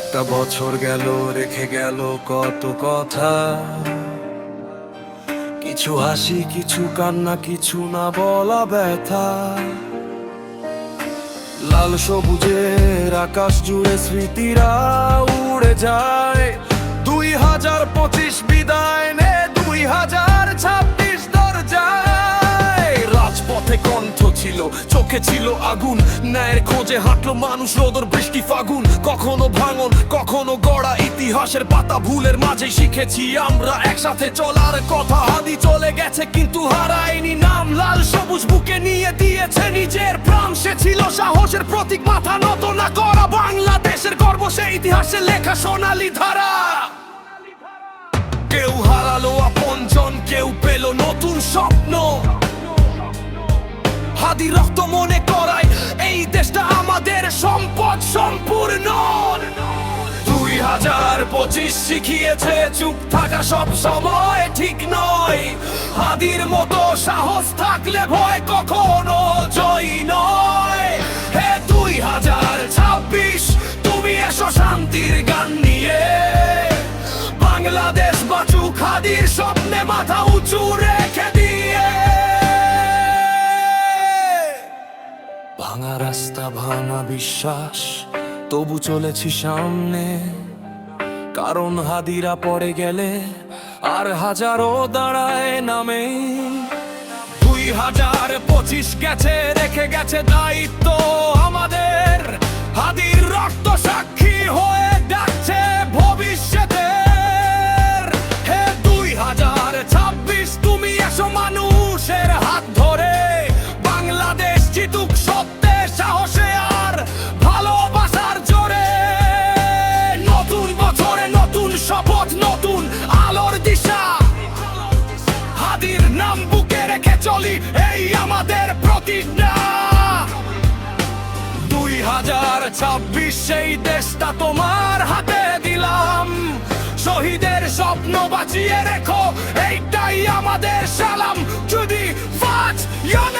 একটা বছর গেল, রেখে গেল কত কথা। কিছু হাসি, কিছু কান্না, কিছু না বলা ব্যথা। লাল সবুজের আকাশ জুড়ে স্মৃতিরা উড়ে যায়। দুই হাজার পঁচিশ বিদায় নে, দুই হাজার ছাব্বিশ দরজায়। রাজপথে কণ্ঠ ছিল, চোখে ছিল আগুন। ন্যায়ের খোঁজে হাঁটলো মানুষ, রোদর বৃষ্টি ফাগুন। কখনো ভাঙন, কখনো গড়া, ইতিহাসের পাতা ভুলের মাঝে শিখেছি আমরা একসাথে চলার কথা। হাদি চলে গেছে কিন্তু হারায়নি নাম, লাল সবুজ বুকে নিয়ে দিয়েছে নিজের প্রাণ। সে ছিল সাহসের প্রতীক, মাথা নত না করা বাংলাদেশের গর্ব। সে ইতিহাসে লেখা সোনালী ধারা। কেউ হারালো আপনজন, কেউ পেল নতুন স্বপ্ন হাদি রক্ত মনে করায় এই দেশটা আমাদের সম্পদ সম্পূর্ণ। দুই হাজার পঁচিশ শিখিয়েছে, চুপ থাকা সব সময় ঠিক নয়। হাদির মতো সাহস থাকলে ভয় কখনো জয় নয়। হে দুই হাজার ছাব্বিশ, তুমি এসো শান্তির গান নিয়ে। বাংলাদেশ বাঁচুক, হাদির স্বপ্নে মাথা উঁচু রেখে ভাঙা রাস্তা, ভাঙা বিশ্বাস, তবু চলেছি সামনে। কারণ হাদিরা পড়ে গেলে আর হাজারো দাঁড়ায় নামে। দুই হাজার পঁচিশ গেছে, রেখে গেছে দায়িত্ব আমাদের। হাদির নাম বুকে রেখে চলি, এই আমাদের প্রতিজ্ঞা দুই হাজার ছাব্বিশ সেই দেশটা তোমার হাতে দিলাম। শহীদের স্বপ্ন বাঁচিয়ে রেখো, এইটাই আমাদের সালাম। যদি ইয়নে